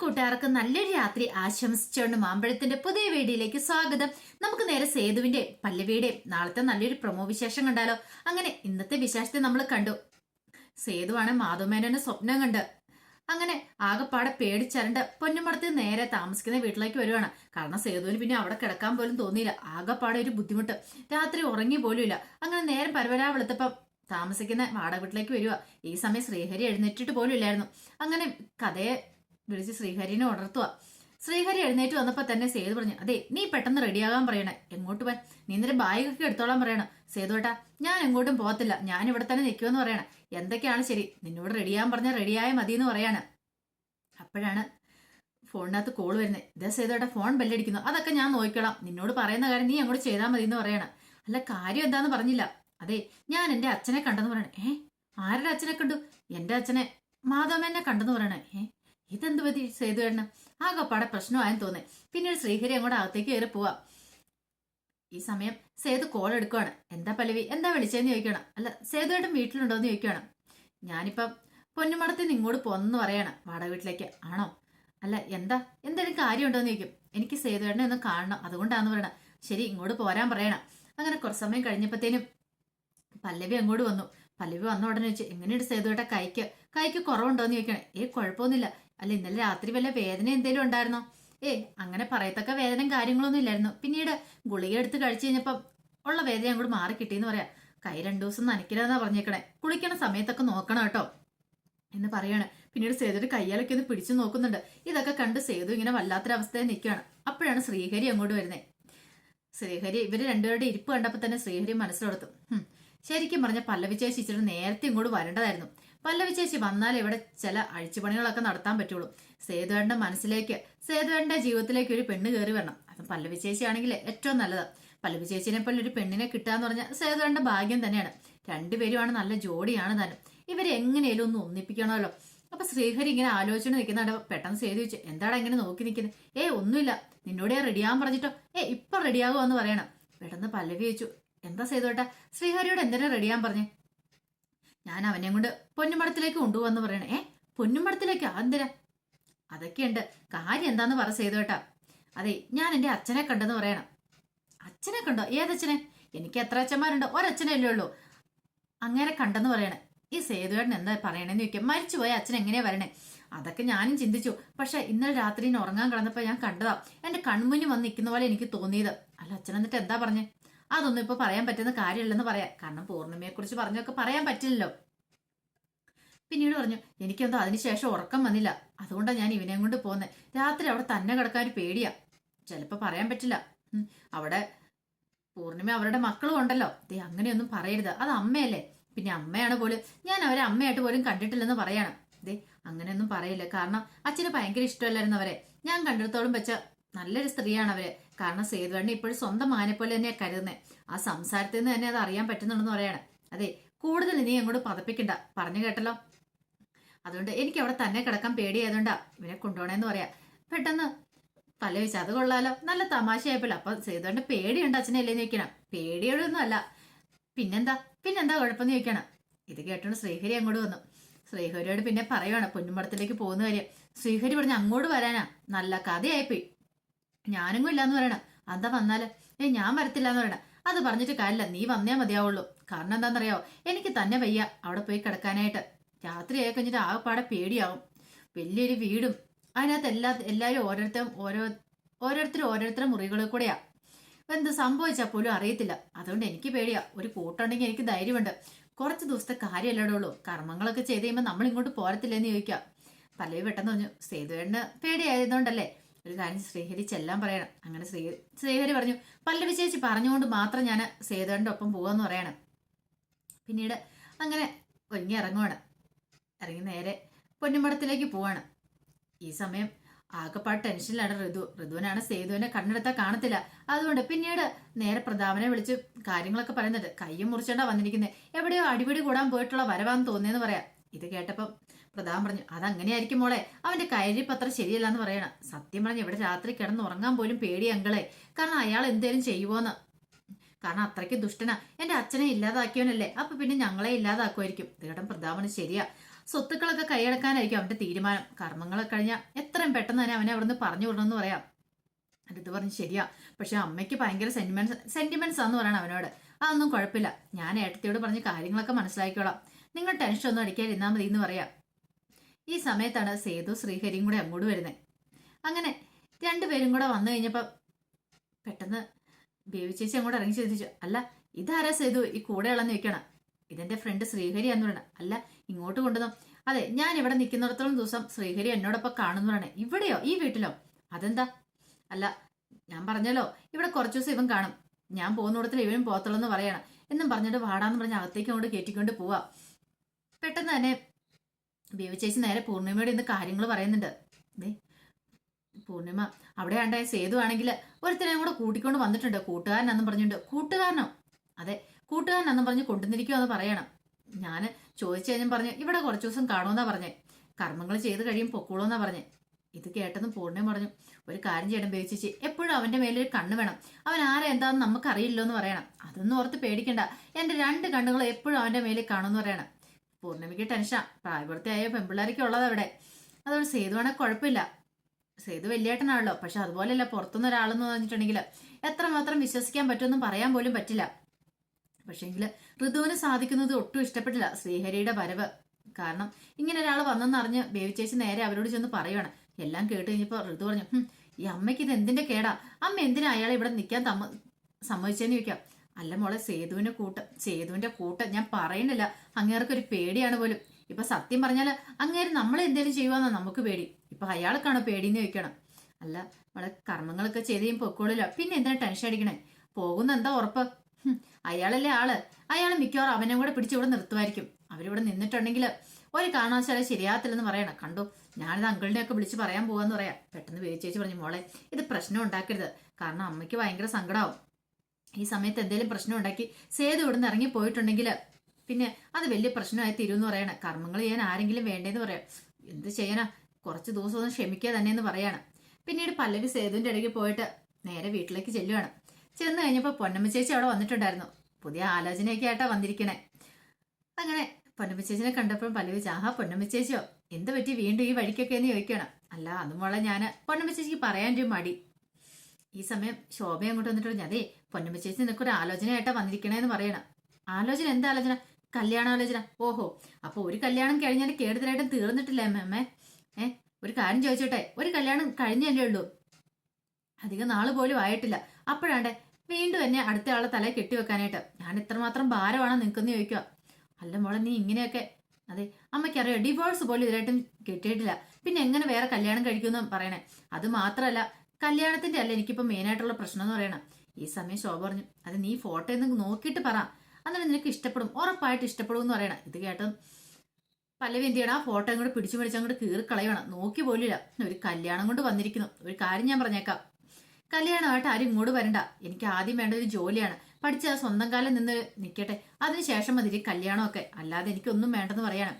കൂട്ടുകാർക്ക് നല്ലൊരു രാത്രി ആശംസിച്ചുകൊണ്ട് മാമ്പഴത്തിന്റെ പുതിയ വീഡിയോയിലേക്ക് സ്വാഗതം. നമുക്ക് നേരെ സേതുവിന്റെ പല്ലവിയുടെയും നാളത്തെ നല്ലൊരു പ്രൊമോ വിശേഷം കണ്ടാലോ? അങ്ങനെ ഇന്നത്തെ വിശേഷത്തെ നമ്മൾ കണ്ടു. സേതുവാണ് മാധവമേനോന്റെ സ്വപ്നം കണ്ട്. അങ്ങനെ ആകെപ്പാടെ പേടിച്ചരണ്ട് പൊന്നുമടത്ത് നേരെ താമസിക്കുന്ന വീട്ടിലേക്ക് വരുവാണ്. കാരണം സേതുവിന് പിന്നെ അവിടെ കിടക്കാൻ പോലും തോന്നിയില്ല. ആകെപ്പാടെ ഒരു ബുദ്ധിമുട്ട്. രാത്രി ഉറങ്ങി പോലും ഇല്ല അങ്ങനെ നേരം പരവരാ വെളുത്തപ്പം താമസിക്കുന്ന വാടക വീട്ടിലേക്ക് വരിക ഈ സമയം ശ്രീഹരി എഴുന്നേറ്റിട്ട് പോലും ഇല്ലായിരുന്നു അങ്ങനെ കഥയെ വിളിച്ച് ശ്രീഹരിനെ ഉണർത്തുക ശ്രീഹരി എഴുന്നേറ്റ് വന്നപ്പോ തന്നെ സേതു പറഞ്ഞു അതെ നീ പെട്ടെന്ന് റെഡിയാകാൻ പറയണേ. എങ്ങോട്ട് പോയി? നീ നിന്റെ ബാഗൊക്കെ എടുത്തോളാൻ പറയണം. സേതുവേട്ടാ ഞാൻ എങ്ങോട്ടും പോകത്തില്ല. ഞാൻ ഇവിടെ തന്നെ നിൽക്കുമെന്ന് പറയണം. എന്തൊക്കെയാണ് ശരി? നിന്നോട് റെഡിയാകാൻ പറഞ്ഞാൽ റെഡിയായ മതി എന്ന് പറയാണ്. അപ്പോഴാണ് ഫോണിനകത്ത് കോൾ വരുന്നത് ഇതേ സേതുവേട്ടാ ഫോൺ ബെല്ലടിക്കുന്നു. അതൊക്കെ ഞാൻ നോക്കിക്കോളാം. നിന്നോട് പറയുന്ന കാര്യം നീ അങ്ങോട്ട് ചെയ്താൽ മതി എന്ന് പറയണം. അല്ല കാര്യം എന്താന്ന് പറഞ്ഞില്ല. അതെ ഞാൻ എന്റെ അച്ഛനെ കണ്ടെന്ന് പറയണേ. ഏ ആരുടെ അച്ഛനെ കണ്ടു? എന്റെ അച്ഛനെ മാധവനെ കണ്ടെന്ന് പറയണേ. ഏ ഇതെന്ത് പറ്റി ആകെ പാടെ പ്രശ്നമായെന്ന് തോന്നേ. പിന്നീട് ശ്രീഹരി അങ്ങോട്ട് അകത്തേക്ക് കയറി പോവാം. ഈ സമയം സേതു കോൾ എടുക്കുവാണ്. എന്താ പല്ലവി? എന്താ വിളിച്ചതെന്ന് ചോദിക്കണം. അല്ല സേതുവേട്ടൻ വീട്ടിലുണ്ടോ എന്ന് ചോദിക്കണം. ഞാനിപ്പം പൊന്നുമടത്തിൽ നിന്ന് ഇങ്ങോട്ട് പോന്നെന്ന് പറയണം വാടക വീട്ടിലേക്ക്. ആണോ? അല്ല എന്താ? എന്തെങ്കിലും കാര്യമുണ്ടോ എന്ന് ചോദിക്കും. എനിക്ക് സേതുവേട്ടനെ ഒന്ന് കാണണം. അതുകൊണ്ടാന്ന് പറയണം. ശരി ഇങ്ങോട്ട് പോരാൻ പറയണം. അങ്ങനെ കുറച്ച് സമയം കഴിഞ്ഞപ്പോഴത്തേനും പല്ലവി അങ്ങോട്ട് വന്നു. പല്ലവി വന്ന ഉടനെ വെച്ച് എങ്ങനെയുണ്ട് സേതുവേട്ട കൈക്ക്? കൈക്ക് കുറവുണ്ടോ എന്ന് ചോദിക്കണം ഏ കുഴപ്പമൊന്നുമില്ല. അല്ല ഇന്നലെ രാത്രി വല്ല വേദന എന്തേലും ഉണ്ടായിരുന്നോ? ഏ അങ്ങനെ പറയത്തക്ക വേദനയും കാര്യങ്ങളൊന്നും ഇല്ലായിരുന്നു. പിന്നീട് ഗുളിക എടുത്ത് കഴിച്ചു കഴിഞ്ഞപ്പം ഉള്ള വേദന അങ്ങോട്ട് മാറി കിട്ടിയെന്ന് പറയാ. കൈ രണ്ടു ദിവസം നനയ്ക്കില്ലെന്നാ പറഞ്ഞേക്കണേ. കുളിക്കണ സമയത്തൊക്കെ നോക്കണം കേട്ടോ എന്ന് പറയാണ്. പിന്നീട് സേതുവിന്റെ കയ്യാലൊക്കെ ഒന്ന് പിടിച്ചു നോക്കുന്നുണ്ട്. ഇതൊക്കെ കണ്ട് സേതു ഇങ്ങനെ വല്ലാത്തൊരവസ്ഥയിൽ നിൽക്കുകയാണ്. അപ്പോഴാണ് ശ്രീഹരി അങ്ങോട്ട് വരുന്നത് ശ്രീഹരി ഇവർ രണ്ടുപേരുടെ ഇരിപ്പ് കണ്ടപ്പോൾ തന്നെ ശ്രീഹരി മനസ്സിലെടുത്തു ശരിക്കും പറഞ്ഞ പല്ലവി ചേച്ചി നേരത്തെ ഇങ്ങോട്ട് വരേണ്ടതായിരുന്നു. പല്ലവി ചേച്ചി വന്നാൽ ഇവിടെ ചില അഴിച്ചുപണികളൊക്കെ നടത്താൻ പറ്റുള്ളൂ. സേതുവേണ്ട മനസ്സിലേക്ക് സേതുവേണ്ട ജീവിതത്തിലേക്ക് ഒരു പെണ്ണ് കയറി വരണം. അത് പല്ലവി ചേച്ചി ആണെങ്കിൽ ഏറ്റവും നല്ലത്. പല്ലവി ചേച്ചിനെ പോലെ ഒരു പെണ്ണിനെ കിട്ടാന്ന് പറഞ്ഞാൽ സേതുവേണ്ട ഭാഗ്യം തന്നെയാണ്. രണ്ടുപേരുമാണ് നല്ല ജോഡിയാണ് താനും. ഇവരെ എങ്ങനെയും ഒന്ന് ഒന്നിപ്പിക്കണമല്ലോ. അപ്പൊ ശ്രീഹരി ഇങ്ങനെ ആലോചിച്ചു നിൽക്കുന്നുണ്ട്. പെട്ടെന്ന് സേതു ചോദിച്ചു എന്താടാ ഇങ്ങനെ നോക്കി നിൽക്കുന്നത് ഏ ഒന്നുമില്ല. നിന്നോട് ഞാൻ റെഡിയാകാൻ പറഞ്ഞിട്ടോ. ഏ ഇപ്പൊ റെഡിയാകുമെന്ന് പറയണം. പെട്ടെന്ന് പല്ലവി ചോദിച്ചു എന്താ സേതുവേട്ടാ? ശ്രീഹരിയോട് എന്തിനാ റെഡിയാൻ പറഞ്ഞേ? ഞാൻ അവനെ കൊണ്ട് പൊന്നുമടത്തിലേക്ക് കൊണ്ടുപോവാന്ന് പറയണേ. ഏ പൊന്നുമടത്തിലേക്ക് ആന്തര അതൊക്കെയുണ്ട്. കാര്യം എന്താന്ന് പറ ചെയ്തു കേട്ടാ അതെ ഞാൻ എന്റെ അച്ഛനെ കണ്ടെന്ന് പറയണം. അച്ഛനെ കണ്ടോ? ഏതച്ഛനെ? എനിക്ക് എത്ര അച്ഛന്മാരുണ്ടോ? ഒരച്ഛനെ അല്ലേ ഉള്ളൂ. അങ്ങനെ കണ്ടെന്ന് പറയണേ. ഈ സേതുവേട്ടൻ എന്താ പറയണേന്ന് ചോദിക്കാം. മരിച്ചുപോയ അച്ഛൻ എങ്ങനെയാ വരണേ? അതൊക്കെ ഞാനും ചിന്തിച്ചു. പക്ഷെ ഇന്നലെ രാത്രി ഉറങ്ങാൻ കിടന്നപ്പോ ഞാൻ കണ്ടതാ. എന്റെ കൺമുന്നിൽ വന്ന് നിൽക്കുന്ന പോലെ എനിക്ക് തോന്നിയത്. അല്ല അച്ഛൻ എന്നിട്ട് എന്താ പറഞ്ഞേ? അതൊന്നും ഇപ്പൊ പറയാൻ പറ്റുന്ന കാര്യമില്ലെന്ന് പറയാം. കാരണം പൂർണിമയെ കുറിച്ച് പറഞ്ഞൊക്കെ പറയാൻ പറ്റില്ലല്ലോ. പിന്നീട് പറഞ്ഞു എനിക്കെന്തോ അതിനുശേഷം ഉറക്കം വന്നില്ല. അതുകൊണ്ടാണ് ഞാൻ ഇവനെയും കൊണ്ട് പോകുന്നത് രാത്രി അവിടെ തന്നെ കിടക്കാൻ ഒരു പേടിയാ. ചിലപ്പോ പറയാൻ പറ്റില്ല. അവിടെ പൂർണിമ അവരുടെ മക്കളും ഉണ്ടല്ലോ. ദേ അങ്ങനെയൊന്നും പറയരുത്. അത് അമ്മയല്ലേ. പിന്നെ അമ്മയാണ് പോലും ഞാൻ അവരെ അമ്മയായിട്ട് പോലും കണ്ടിട്ടില്ലെന്ന് പറയണം. ദേ അങ്ങനെയൊന്നും പറയില്ല. കാരണം അച്ഛന് ഭയങ്കര ഇഷ്ടമല്ലായിരുന്നു അവരെ. ഞാൻ കണ്ടിടത്തോളം വെച്ച നല്ലൊരു സ്ത്രീയാണ് അവർ. കാരണം സേതുവണ്ണി ഇപ്പോഴും സ്വന്തം മാനെ പോലെ തന്നെയാ കരുതുന്നത് ആ സംസാരത്തിൽ നിന്ന് തന്നെ അത് അറിയാൻ പറ്റുന്നുണ്ടെന്ന് പറയാണ്. അതെ കൂടുതൽ നീ അങ്ങോട്ട് പതപ്പിക്കണ്ട. പറഞ്ഞു കേട്ടല്ലോ? അതുകൊണ്ട് എനിക്ക് അവിടെ തന്നെ കിടക്കാൻ പേടിയായതുകൊണ്ടാ ഇവനെ കൊണ്ടുപോകണേന്ന് പറയാ. പെട്ടെന്ന് തല വെച്ച് അത് കൊള്ളാലോ. നല്ല തമാശയായപ്പോൾ അപ്പൊ സേതുവണ്ണി പേടിയുണ്ട് അച്ഛനല്ലേ ചോദിക്കണം? പേടിയോടൊന്നും അല്ല. പിന്നെന്താ? പിന്നെന്താ കുഴപ്പമെന്ന് ചോദിക്കണം? ഇത് കേട്ടോണ്ട് ശ്രീഹരി അങ്ങോട്ട് വന്നു. ശ്രീഹരിയോട് പിന്നെ പറയുവാണ് പൊന്നുമടത്തിലേക്ക് പോകുന്ന കാര്യം. ശ്രീഹരി പറഞ്ഞ് അങ്ങോട്ട് വരാനാ. നല്ല കഥയായിപ്പോയി. ഞാനെങ്ങും ഇല്ലാന്ന് പറയണ. അതാ വന്നാൽ. ഏ ഞാൻ വരത്തില്ല എന്ന് പറയണ. അത് പറഞ്ഞിട്ട് കാര്യമില്ല. നീ വന്നേ മതിയാവുള്ളൂ. കാരണം എന്താണെന്നറിയോ എനിക്ക് തന്നെ വയ്യ അവിടെ പോയി കിടക്കാനായിട്ട്. രാത്രിയായി കഴിഞ്ഞിട്ട് ആകെപ്പാടെ പേടിയാവും. വലിയൊരു വീടും അതിനകത്ത് എല്ലാ എല്ലാവരും ഓരോരുത്തരും ഓരോ ഓരോരുത്തരും ഓരോരുത്തരുടെ മുറികളിൽ കൂടെയാ. എന്ത് സംഭവിച്ചാൽ പോലും അറിയത്തില്ല. അതുകൊണ്ട് എനിക്ക് പേടിയാ. ഒരു കൂട്ടുണ്ടെങ്കിൽ എനിക്ക് ധൈര്യമുണ്ട്. കുറച്ച് ദിവസത്തെ കാര്യമല്ലേ ഉള്ളൂ. കർമ്മങ്ങളൊക്കെ ചെയ്ത് കഴിയുമ്പോൾ നമ്മൾ ഇങ്ങോട്ട് പോരത്തില്ലെന്ന് ചോദിക്കാം. പല്ലവി പെട്ടെന്ന് പറഞ്ഞു സേതുവേണ്ണ പേടിയായതുകൊണ്ടല്ലേ? ഒരു കാര്യം ശ്രീഹരി ചെല്ലാൻ പറയണം. അങ്ങനെ ശ്രീ ശ്രീഹരി പറഞ്ഞു പല്ലവി ചേച്ചി പറഞ്ഞുകൊണ്ട് മാത്രം ഞാൻ സേതുവിന്റെ ഒപ്പം പോവാന്ന് പറയണം. പിന്നീട് അങ്ങനെ ഒരുങ്ങി ഇറങ്ങുവാണ്. ഇറങ്ങി നേരെ പൊന്നുമടത്തിലേക്ക് പോവാണ്. ഈ സമയം ആകെപ്പാട് ടെൻഷനിലാണ് ഋതു ഋതുവിനാണ് സേതുവിനെ കണ്ണെടുത്താൽ കാണത്തില്ല. അതുകൊണ്ട് പിന്നീട് നേരെ പ്രതാപനെ വിളിച്ച് കാര്യങ്ങളൊക്കെ പറയുന്നുണ്ട്. കയ്യും മുറിച്ചോണ്ടാ വന്നിരിക്കുന്നത് എവിടെയോ അടിപിടി കൂടാൻ പോയിട്ടുള്ള വരവാന്ന് തോന്നിയെന്ന് പറയാം. ഇത് കേട്ടപ്പം പ്രതാപൻ പറഞ്ഞു അതങ്ങനെയായിരിക്കും മോളെ. അവന്റെ കയറിപ്പത്ര ശരിയല്ല എന്ന് പറയണം. സത്യം പറഞ്ഞ് ഇവിടെ രാത്രി കിടന്ന് ഉറങ്ങാൻ പോലും പേടി അങ്കളെ. കാരണം അയാൾ എന്തേലും ചെയ്യുവോന്ന്. കാരണം അത്രയ്ക്ക് ദുഷ്ടനാ. എന്റെ അച്ഛനെ ഇല്ലാതാക്കിയവനല്ലേ. അപ്പൊ പിന്നെ ഞങ്ങളെ ഇല്ലാതാക്കുമായിരിക്കും. തീടം പ്രതാപന് ശരിയാ. സ്വത്തുക്കളൊക്കെ കൈയടക്കാനായിരിക്കും അവന്റെ തീരുമാനം. കർമ്മങ്ങളൊക്കെ കഴിഞ്ഞാൽ എത്രയും പെട്ടെന്ന് തന്നെ അവനെ അവിടുന്ന് പറഞ്ഞു വിടണമെന്ന് പറയാം. അടുത്ത് പറഞ്ഞു ശരിയാ. പക്ഷെ അമ്മയ്ക്ക് ഭയങ്കര സെന്റിമെന്റ്സ് സെന്റിമെന്റ്സ് ആന്ന് പറയണം അവനോട്. അതൊന്നും കുഴപ്പമില്ല. ഞാൻ ഏട്ടത്തിയോട് പറഞ്ഞ് കാര്യങ്ങളൊക്കെ മനസ്സിലാക്കിക്കോളാം. നിങ്ങൾ ടെൻഷൻ ഒന്നും അടിക്കാതിരുന്നാൽ മതി എന്ന് പറയാം. ഈ സമയത്താണ് സേതു ശ്രീഹരിയും കൂടെ അങ്ങോട്ട് വരുന്നത് അങ്ങനെ രണ്ടുപേരും കൂടെ വന്നു കഴിഞ്ഞപ്പോൾ പെട്ടെന്ന് ബേബി ചേച്ചി അങ്ങോട്ട് ഇറങ്ങി ചോദിച്ചു അല്ല ഇതാരാ സേതു? ഈ കൂടെ ഇളന്ന് വെക്കണം ഇതെന്റെ ഫ്രണ്ട് ശ്രീഹരി എന്ന് പറയണം. അല്ല ഇങ്ങോട്ട് കൊണ്ടുവന്നു. അതെ ഞാൻ ഇവിടെ നിൽക്കുന്നിടത്തോളം ദിവസം ശ്രീഹരി എന്നോടൊപ്പം കാണുന്നു പറയണേ. ഇവിടെയോ? ഈ വീട്ടിലോ? അതെന്താ? അല്ല ഞാൻ പറഞ്ഞല്ലോ ഇവിടെ കുറച്ച് ദിവസം ഇവൻ കാണും. ഞാൻ പോകുന്നിടത്തിൽ ഇവനും പോകത്തുള്ളൂ എന്ന് പറയണം. എന്നും പറഞ്ഞിട്ട് വാടാന്ന് പറഞ്ഞ് അകത്തേക്ക് അങ്ങോട്ട് കയറ്റിക്കൊണ്ട് പോവാ. പെട്ടെന്ന് തന്നെ ബേബി ചേച്ചി നേരെ പൂർണിമയോട് ഇന്ന് കാര്യങ്ങൾ പറയുന്നുണ്ട്. ദേ പൂർണിമ അവിടെ ഉണ്ടായ സേതു ആണെങ്കിൽ ഒരുത്തനെയും കൂടെ കൂട്ടിക്കൊണ്ട് വന്നിട്ടുണ്ട്. കൂട്ടുകാരനെന്നും പറഞ്ഞിട്ടുണ്ട്. കൂട്ടുകാരനോ? അതെ കൂട്ടുകാരനെന്നും പറഞ്ഞ് കൊണ്ടുവന്നിരിക്കുമോ എന്ന് പറയണം. ഞാൻ ചോദിച്ചു കഴിഞ്ഞാൽ പറഞ്ഞു ഇവിടെ കുറച്ച് ദിവസം കാണുമെന്നാ പറഞ്ഞേ. കർമ്മങ്ങൾ ചെയ്ത് കഴിയും പൊക്കോളൂന്നാ പറഞ്ഞേ. ഇത് കേട്ടെന്ന് പൂർണിമ പറഞ്ഞു ഒരു കാര്യം ചെയ്യണം ബേച്ചിച്ച് എപ്പോഴും അവന്റെ മേലൊരു കണ്ണ് വേണം. അവൻ ആരാ എന്താന്ന് നമുക്കറിയില്ലോ എന്ന് പറയണം. അതൊന്നും ഓർത്ത് പേടിക്കണ്ട. എന്റെ രണ്ട് കണ്ണുകൾ എപ്പോഴും അവന്റെ മേലിൽ കാണുമെന്ന് പറയണം. പൂർണിമയ്ക്ക് ടെൻഷനാ പ്രായപൂർത്തിയായ പെമ്പിള്ളേരൊക്കെ ഉള്ളത് അവിടെ അതുകൊണ്ട് സേതുവാണെങ്കിൽ കുഴപ്പമില്ല. സേതു വലിയേട്ടനാണല്ലോ. പക്ഷെ അതുപോലെയല്ല പുറത്തുനിന്ന് ഒരാളെന്ന് പറഞ്ഞിട്ടുണ്ടെങ്കിൽ എത്രമാത്രം വിശ്വസിക്കാൻ പറ്റുമെന്നും പറയാൻ പോലും പറ്റില്ല. പക്ഷെങ്കിൽ ഋതുവിന് സാധിക്കുന്നത് ഒട്ടും ഇഷ്ടപ്പെട്ടില്ല. ശ്രീഹരിയുടെ വരവ്. കാരണം ഇങ്ങനെ ഒരാൾ വന്നെന്നറിഞ്ഞ് ബേവിച്ചേച്ചി ചേച്ചി നേരെ അവരോട് ചെന്ന് പറയുവാണ്. എല്ലാം കേട്ട് കഴിഞ്ഞപ്പോൾ ഋതു പറഞ്ഞു ഈ അമ്മയ്ക്ക് ഇത് എന്തിന്റെ കേടാ? അമ്മ എന്തിനാ അയാളെ ഇവിടെ നിൽക്കാൻ തമ്മ സമ്മതിച്ചെന്ന് ചോദിക്കാം. അല്ല മോളെ സേതുവിന്റെ കൂട്ട് സേതുവിന്റെ കൂട്ട് ഞാൻ പറയുന്നില്ല. അങ്ങേർക്ക് ഒരു പേടിയാണ് പോലും. ഇപ്പൊ സത്യം പറഞ്ഞാൽ അങ്ങേര് നമ്മൾ എന്തേലും ചെയ്യുവാന്നാ നമുക്ക് പേടി. ഇപ്പൊ അയാൾക്കാണോ പേടിയെന്ന് ചോദിക്കണം. അല്ല മോളെ കർമ്മങ്ങളൊക്കെ ചെയ്ത് കഴിയുമ്പോൾ പൊക്കോളില്ല പിന്നെ എന്തിനാ ടെൻഷൻ അടിക്കണേ? പോകുന്ന എന്താ ഉറപ്പ്? അയാളല്ലേ ആൾ. അയാൾ മിക്കവാറും അവനെ കൂടെ പിടിച്ച് ഇവിടെ നിർത്തുമായിരിക്കും. അവരിവിടെ നിന്നിട്ടുണ്ടെങ്കിൽ ഒരു കാരണവശാലും ശരിയാകത്തില്ലെന്ന് പറയണം. കണ്ടു? ഞാനിത് അങ്കിളിനെ ഒക്കെ വിളിച്ച് പറയാൻ പോവാന്ന് പറയാം. പെട്ടെന്ന് വേവിച്ചേച്ചി പറഞ്ഞു മോളെ ഇത് പ്രശ്നം ഉണ്ടാക്കരുത്. കാരണം അമ്മയ്ക്ക് ഭയങ്കര സങ്കടമാവും ഈ സമയത്ത് എന്തെങ്കിലും പ്രശ്നം ഉണ്ടാക്കി സേതു ഇവിടുന്ന് ഇറങ്ങി പോയിട്ടുണ്ടെങ്കിൽ പിന്നെ അത് വലിയ പ്രശ്നമായി തീരുമെന്ന് പറയണം. കർമ്മങ്ങൾ ചെയ്യാൻ ആരെങ്കിലും വേണ്ടേന്ന് പറയാം. എന്ത് ചെയ്യാനാ? കുറച്ച് ദിവസം ഒന്ന് ക്ഷമിക്കുക തന്നെ എന്ന് പറയാണ്. പിന്നീട് പല്ലവി സേതുവിന്റെ ഇടയ്ക്ക് പോയിട്ട് നേരെ വീട്ടിലേക്ക് ചെല്ലുവാണ്. ചെന്ന് കഴിഞ്ഞപ്പോൾ പൊന്നമ്മ ചേച്ചി അവിടെ വന്നിട്ടുണ്ടായിരുന്നു. പുതിയ ആലോചനയൊക്കെ ആയിട്ടാ വന്നിരിക്കണേ. അങ്ങനെ പൊന്നമ്മ ചേച്ചിനെ കണ്ടപ്പോഴും പല്ലവി ആഹാ പൊന്നമ്മ ചേച്ചിയോ എന്ത് പറ്റി? വീണ്ടും ഈ വഴിക്കൊക്കെ എന്ന് ചോദിക്കണം അല്ല അതുമുള്ള മോളെ ഞാൻ പൊന്നമ്മ ചേച്ചിക്ക് പറയാൻ ഒരു മടി. ഈ സമയം ശോഭ അങ്ങോട്ട് വന്നിട്ട് പറഞ്ഞു അതെ പൊന്നമ്മ ചേച്ചി നിനക്ക് ഒരു ആലോചനയായിട്ടാ വന്നിരിക്കണേന്ന് പറയണം. ആലോചന എന്താ ആലോചന? കല്യാണാലോചന. ഓഹോ അപ്പൊ ഒരു കല്യാണം കഴിഞ്ഞാൽ കേടുതലായിട്ടും തീർന്നിട്ടില്ല അമ്മേ ഏ ഒരു കാര്യം ചോദിച്ചോട്ടെ. ഒരു കല്യാണം കഴിഞ്ഞല്ലേ ഉള്ളൂ. അധികം നാൾ പോലും ആയിട്ടില്ല. അപ്പോഴാണ്ടെ വീണ്ടും എന്നെ അടുത്ത ആളെ തല കെട്ടിവെക്കാനായിട്ട്. ഞാൻ ഇത്രമാത്രം ഭാരമാണോ നിൽക്കുന്ന ചോദിക്കുക. അല്ല മോളെ നീ ഇങ്ങനെയൊക്കെ. അതെ അമ്മയ്ക്കറിയോ ഡിവോഴ്സ് പോലും ഇതിലായിട്ടും കിട്ടിയിട്ടില്ല. പിന്നെ എങ്ങനെ വേറെ കല്യാണം കഴിക്കുമെന്ന് പറയണേ? അത് മാത്രമല്ല കല്യാണത്തിന്റെ അല്ല എനിക്കിപ്പോ മെയിനായിട്ടുള്ള പ്രശ്നം എന്ന് പറയണം. ഈ സമയം ശോഭ പറഞ്ഞു അത് നീ ഫോട്ടോ എന്ന് നോക്കിയിട്ട് പറ. അന്നേരം നിനക്ക് ഇഷ്ടപ്പെടും ഉറപ്പായിട്ട് ഇഷ്ടപ്പെടും എന്ന് പറയണം. ഇത് കേട്ടും പല്ലവി എന്ത് ചെയ്യണം? ആ ഫോട്ടോ അങ്ങോട്ട് പിടിച്ചു പിടിച്ച് അങ്ങോട്ട് കീറി കളയണം നോക്കി പോലില്ല ഒരു കല്യാണം കൊണ്ട് വന്നിരിക്കുന്നു. ഒരു കാര്യം ഞാൻ പറഞ്ഞേക്കാം. കല്യാണമായിട്ട് ആരും ഇങ്ങോട്ട് വരണ്ട. എനിക്ക് ആദ്യം വേണ്ട ഒരു ജോലിയാണ്. പഠിച്ച സ്വന്തം കാലം നിന്ന് നിൽക്കട്ടെ അതിനുശേഷം മതി കല്യാണമൊക്കെ. അല്ലാതെ എനിക്കൊന്നും വേണ്ടെന്ന് പറയണം.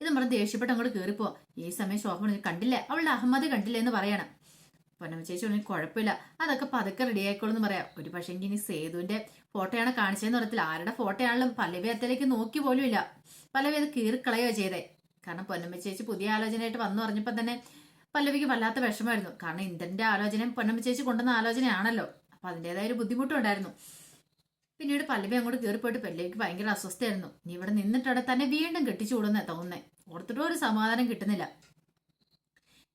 ഇതും പറഞ്ഞ് ദേഷ്യപ്പെട്ട് അങ്ങോട്ട് കയറിപ്പോ ഈ സമയം ശോഭ കണ്ടില്ല? അവളുടെ അഹമ്മദ് കണ്ടില്ല? എന്ന് പറയണം. പൊന്നമ്മ ചേച്ചി പറഞ്ഞു കുഴപ്പമില്ല. അതൊക്കെ പതുക്കെ റെഡി ആയിക്കോളൂ എന്ന് പറയാം. ഒരു പക്ഷേ ഇനി സേതുവിന്റെ ഫോട്ടോയാണ് കാണിച്ചതെന്ന് പറയത്തില്ല. ആരുടെ ഫോട്ടോയാണെങ്കിലും പല്ലവി അതിലേക്ക് നോക്കി പോലും ഇല്ല. പല്ലവി അത് കീറിക്കളയോ ചെയ്തേ. കാരണം പൊന്നമ്മ ചേച്ചി പുതിയ ആലോചനയായിട്ട് വന്നു പറഞ്ഞപ്പോൾ തന്നെ പല്ലവിക്ക് വല്ലാത്ത വിഷമമായിരുന്നു. കാരണം ഇന്ദ്രന്റെ ആലോചനയും പൊന്നമ്മ ചേച്ചി കൊണ്ടുവന്ന ആലോചനയാണല്ലോ. അപ്പൊ അതിന്റെതായ ഒരു ബുദ്ധിമുട്ടുണ്ടായിരുന്നു. പിന്നീട് പല്ലവി അങ്ങോട്ട് കയറിപ്പോയിട്ട് പല്ലവിക്ക് ഭയങ്കര അസ്വസ്ഥയായിരുന്നു. നീ ഇവിടെ നിന്നിട്ടവിടെ തന്നെ വീണ്ടും കെട്ടിച്ചു കൂടുന്നേ തോന്നുന്നേ. ഓർത്തിട്ടും ഒരു സമാധാനം കിട്ടുന്നില്ല.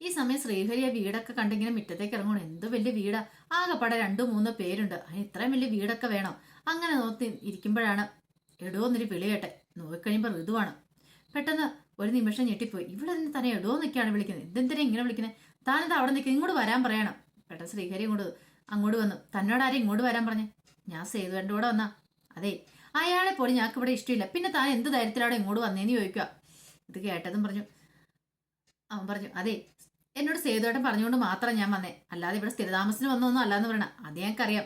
ഈ സമയം ശ്രീഹരിയെ വീടൊക്കെ കണ്ടിങ്ങനെ മുറ്റത്തേക്ക് ഇറങ്ങണം എന്ത് വലിയ വീടാ. ആകെപ്പാടെ രണ്ടു മൂന്ന് പേരുണ്ട്. അതിന് ഇത്രയും വലിയ വീടൊക്കെ വേണം. അങ്ങനെ നോക്കി ഇരിക്കുമ്പോഴാണ് എടോന്നൊരു വിളിയട്ടെ നോക്കിക്കഴിയുമ്പോൾ ഋതുവാണ്. പെട്ടെന്ന് ഒരു നിമിഷം ഞെട്ടിപ്പോയി. ഇവിടെ നിന്ന് തന്നെ എടോ നിൽക്കുകയാണ് വിളിക്കുന്നത്? എന്തെന്തിനെ ഇങ്ങനെ വിളിക്കുന്നത്? താനെന്താ അവിടെ നിൽക്കുന്നത്? ഇങ്ങോട്ട് വരാൻ പറയണം. പെട്ടെന്ന് ശ്രീഹരി ഇങ്ങോട്ട് അങ്ങോട്ട് വന്നു. തന്നോട് ആരും ഇങ്ങോട്ട് വരാൻ പറഞ്ഞു? ഞാൻ സേതുവിന്റെ കൂടെ വന്നാ. അതെ അയാളെ പോലും ഞങ്ങൾക്ക് ഇവിടെ ഇഷ്ടമില്ല. പിന്നെ താൻ എന്ത് ധൈര്യത്തിലാണ് ഇങ്ങോട്ട് വന്നേന്ന് ചോദിക്കുക? ഇത് കേട്ടതും പറഞ്ഞു. അവൻ പറഞ്ഞു അതെ എന്നോട് സേതുവേട്ടൻ പറഞ്ഞുകൊണ്ട് മാത്രം ഞാൻ വന്നേ. അല്ലാതെ ഇവിടെ സ്ഥിരതാമസത്തിന് വന്നൊന്നും അല്ലാന്ന് പറയണം. അത് ഞങ്ങൾക്കറിയാം.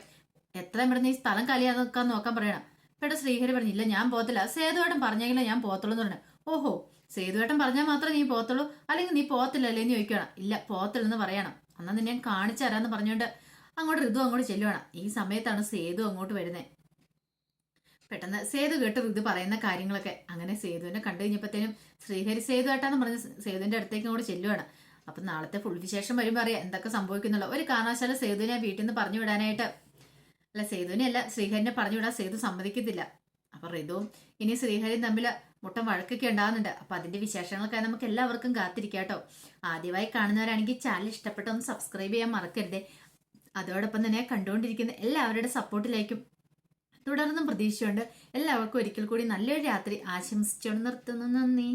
എത്രയും പെട്ടെന്ന് ഈ സ്ഥലം കാലിയാക്കാൻ നോക്കാൻ പറയണം. പെട്ടെന്ന് ശ്രീഹരി പറഞ്ഞു ഇല്ല ഞാൻ പോകത്തില്ല. സേതുവേട്ടൻ പറഞ്ഞെങ്കിലും ഞാൻ പോകത്തുള്ളൂ എന്ന് പറഞ്ഞു ഓഹോ സേതുവേട്ടൻ പറഞ്ഞാൽ മാത്രമേ നീ പോകത്തുള്ളൂ? അല്ലെങ്കിൽ നീ പോകത്തില്ലല്ലേ എന്ന് ചോദിക്കണം ഇല്ല പോകത്തില്ലെന്ന് പറയണം. അന്നാ നിന്നെ ഞാൻ കാണിച്ചു തരാന്ന് പറഞ്ഞുകൊണ്ട് അങ്ങോട്ട് ഋതു അങ്ങോട്ട് ചെല്ലുവാണ്. ഈ സമയത്താണ് സേതു അങ്ങോട്ട് വരുന്നത് പെട്ടെന്ന് സേതു കേട്ട് ഋതു പറയുന്ന കാര്യങ്ങളൊക്കെ അങ്ങനെ സേതുവിനെ കണ്ടു കഴിഞ്ഞപ്പോഴത്തേനും ശ്രീഹരി സേതു ഏട്ടാന്ന് പറഞ്ഞ് സേതുവിന്റെ അടുത്തേക്ക് അങ്ങോട്ട് ചെല്ലുവാണ്. അപ്പൊ നാളത്തെ ഫുൾ വിശേഷം വരുമ്പോൾ അറിയാം എന്തൊക്കെ സംഭവിക്കുന്നുള്ള. ഒരു കാരണവശാലും സേതുവിനെ വീട്ടിൽ നിന്ന് പറഞ്ഞു വിടാനായിട്ട് അല്ല സേതുവിനെ അല്ല ശ്രീഹരിനെ പറഞ്ഞു വിടാൻ സേതു സമ്മതിക്കത്തില്ല. അപ്പൊ ഋതുവും ഇനി ശ്രീഹരിയും തമ്മിൽ മുട്ടം വഴക്കൊക്കെ ഉണ്ടാകുന്നുണ്ട് അപ്പൊ അതിന്റെ വിശേഷങ്ങൾക്കായി നമുക്ക് എല്ലാവർക്കും കാത്തിരിക്കാം കേട്ടോ. ആദ്യമായി കാണുന്നവരാണെങ്കിൽ ചാനൽ ഇഷ്ടപ്പെട്ട ഒന്ന് സബ്സ്ക്രൈബ് ചെയ്യാൻ മറക്കരുതേ. അതോടൊപ്പം തന്നെ കണ്ടുകൊണ്ടിരിക്കുന്ന എല്ലാവരുടെ സപ്പോർട്ടിലേക്കും തുടർന്നും പ്രതീക്ഷയുണ്ട് എല്ലാവർക്കും ഒരിക്കൽ കൂടി നല്ലൊരു രാത്രി ആശംസിച്ചുകൊണ്ട് നിർത്തുന്നു. നന്ദി.